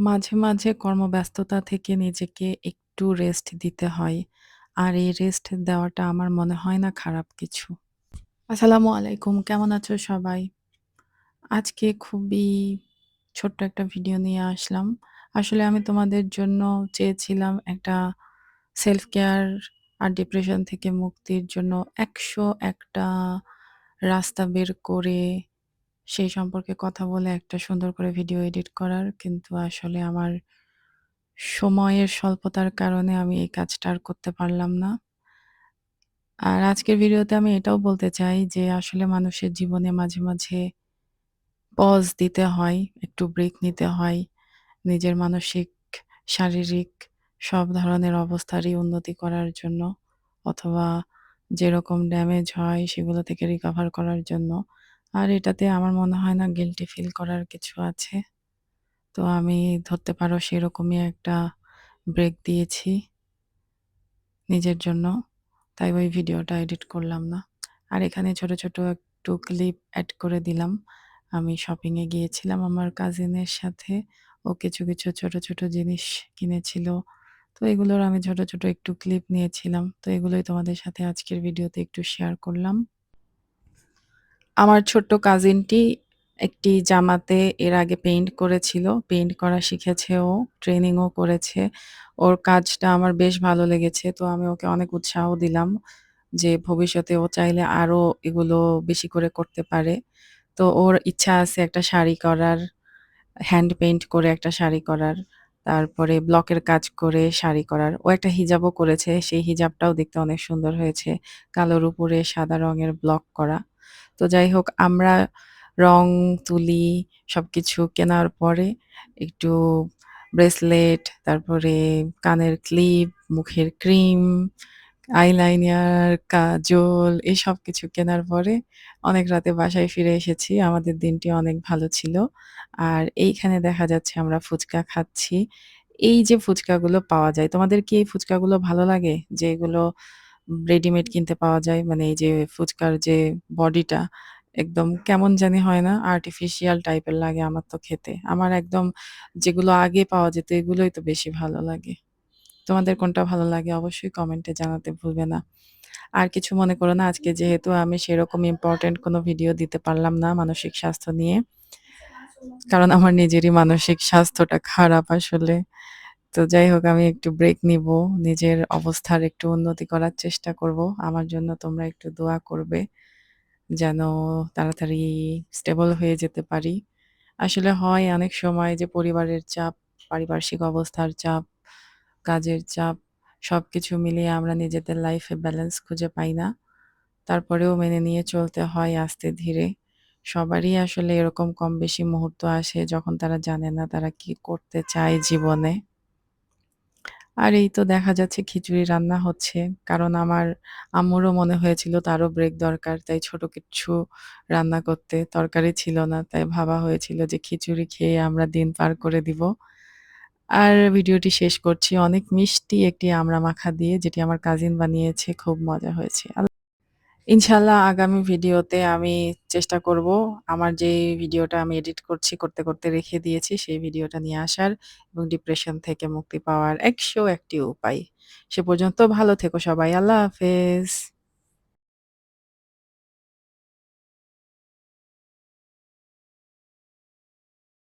মাঝে, মাঝে কর্মব্যস্ততা থেকে নিজেকে একটু রেস্ট দিতে হয়। আর এই রেস্ট দেওয়াটা আমার মনে হয় না খারাপ কিছু। আসসালামু আলাইকুম। কেমন আছো সবাই? আজকে খুবই ছোট্ট একটা ভিডিও নিয়ে আসলাম। আসলে আমি তোমাদের জন্য চেয়েছিলাম একটা সেলফ কেয়ার আর ডিপ্রেশন থেকে মুক্তির জন্য ১০১ টা রাস্তা বের করে সেই সম্পর্কে কথা বলে একটা সুন্দর করে ভিডিও এডিট করার। কিন্তু আসলে আমার সময়ের স্বল্পতার কারণে আমি এই কাজটা আর করতে পারলাম না। আর আজকের ভিডিওতে আমি এটাও বলতে চাই যে আসলে মানুষের জীবনে মাঝে, মাঝে পজ দিতে হয়, একটু ব্রেক নিতে হয়। নিজের মানসিক, শারীরিক সব ধরনের অবস্থারই উন্নতি করার জন্য অথবা যেরকম ড্যামেজ হয় সেগুলো থেকে রিকভার করার জন্য। আর এটাতে আমার মনে হয় না গিল্টি ফিল করার কিছু আছে। তো আমি ধরতে পারো সেরকমই একটা ব্রেক দিয়েছি নিজের জন্য। তাই ওই ভিডিওটা এডিট করলাম না। আর এখানে ছোট, ছোট একটু ক্লিপ অ্যাড করে দিলাম। আমি শপিংয়ে গিয়েছিলাম আমার কাজিনের সাথে। ও কিছু, কিছু ছোট, ছোট জিনিস কিনেছিল। তো এগুলোর আমি ছোট, ছোট একটু ক্লিপ নিয়েছিলাম। তো এগুলোই তোমাদের সাথে আজকের ভিডিওতে একটু শেয়ার করলাম। আমার ছোট্ট কাজিনটি একটি জামাতে এর আগে পেইন্ট করেছিল। পেইন্ট করা শিখেছে ও, ট্রেনিংও করেছে। ওর কাজটা আমার বেশ ভালো লেগেছে। তো আমি ওকে অনেক উৎসাহ দিলাম যে ভবিষ্যতে ও চাইলে আরও এগুলো বেশি করে করতে পারে। তো ওর ইচ্ছা আছে একটা শাড়ি করার, হ্যান্ড পেইন্ট করে একটা শাড়ি করার। তারপরে ব্লকের কাজ করে শাড়ি করার। ও একটা হিজাবও করেছে। সেই হিজাবটাও দেখতে অনেক সুন্দর হয়েছে। কালোর উপরে সাদা রঙের ব্লক করা। তো যাই হোক আমরা রং, তুলি সবকিছু কেনার পরে একটু ব্রেসলেট, তারপরে কানের ক্লিপ, মুখের ক্রিম, আইলাইনার, কাজল এই সবকিছু কেনার পরে অনেক রাতে বাসায় ফিরে এসেছি। আমাদের দিনটি অনেক ভালো ছিল। আর এইখানে দেখা যাচ্ছে আমরা ফুচকা খাচ্ছি। এই যে ফুচকাগুলো পাওয়া যায়, তোমাদের কি এই ফুচকাগুলো ভালো লাগে? যেগুলো রেডিমেড কিনতে পাওয়া যায়? মানে এই যে ফুচকার যে বডিটা একদম কেমন জানি হয় না? আর্টিফিশিয়াল টাইপের লাগে আমার তো খেতে। আমার একদম যেগুলো আগে পাওয়া যেত এগুলোই তো বেশি ভালো লাগে। তোমাদের কোনটা ভালো লাগে অবশ্যই কমেন্টে জানাতে ভুলবে না। আর কিছু মনে করো না, আজকে যেহেতু আমি সেরকম ইম্পোর্টেন্ট কোনো ভিডিও দিতে পারলাম না মানসিক স্বাস্থ্য নিয়ে। কারণ আমার নিজেরই মানসিক স্বাস্থ্যটা খারাপ আসলে। তো যাই হোক আমি একটু ব্রেক নিবো। নিজের অবস্থার একটু উন্নতি করার চেষ্টা করব। আমার জন্য তোমরা একটু দোয়া করবে। যেন তাড়াতাড়ি স্টেবল হয়ে যেতে পারি। আসলে হয় অনেক সময় যে পরিবারের চাপ, পারিপার্শ্বিক অবস্থার চাপ, কাজের চাপ সবকিছু মিলিয়ে আমরা নিজেদের লাইফে ব্যালেন্স খুঁজে পাই না। তারপরেও মেনে নিয়ে চলতে হয় আস্তে ধীরে। সবারই আসলে এরকম কম বেশি মুহূর্ত আসে যখন তারা জানে না তারা কি করতে চায় জীবনে। আর এই তো দেখা যাচ্ছে খিচুড়ি রান্না হচ্ছে। কারণ আমার আম্মুরও মনে হয়েছিল তারও ব্রেক দরকার। তাই ছোট কিছু রান্না করতে। তরকারি ছিল না। তাই ভাবা হয়েছিল যে খিচুড়ি খেয়ে আমরা দিন পার করে দিব। আর ভিডিওটি শেষ করছি অনেক মিষ্টি একটি আমড়া মাখা দিয়ে, যেটি আমার কাজিন বানিয়েছে। খুব মজা হয়েছে। ইনশাআল্লাহ আগামী ভিডিওতে আমি চেষ্টা করব আমার যে ভিডিওটা আমি এডিট করছি, করতে, করতে রেখে দিয়েছি সেই ভিডিওটা নিয়ে আসার এবং ডিপ্রেশন থেকে মুক্তি পাওয়ার একশো একটি উপায়। সে পর্যন্ত ভালো থেকো সবাই। আল্লাহ হাফেজ।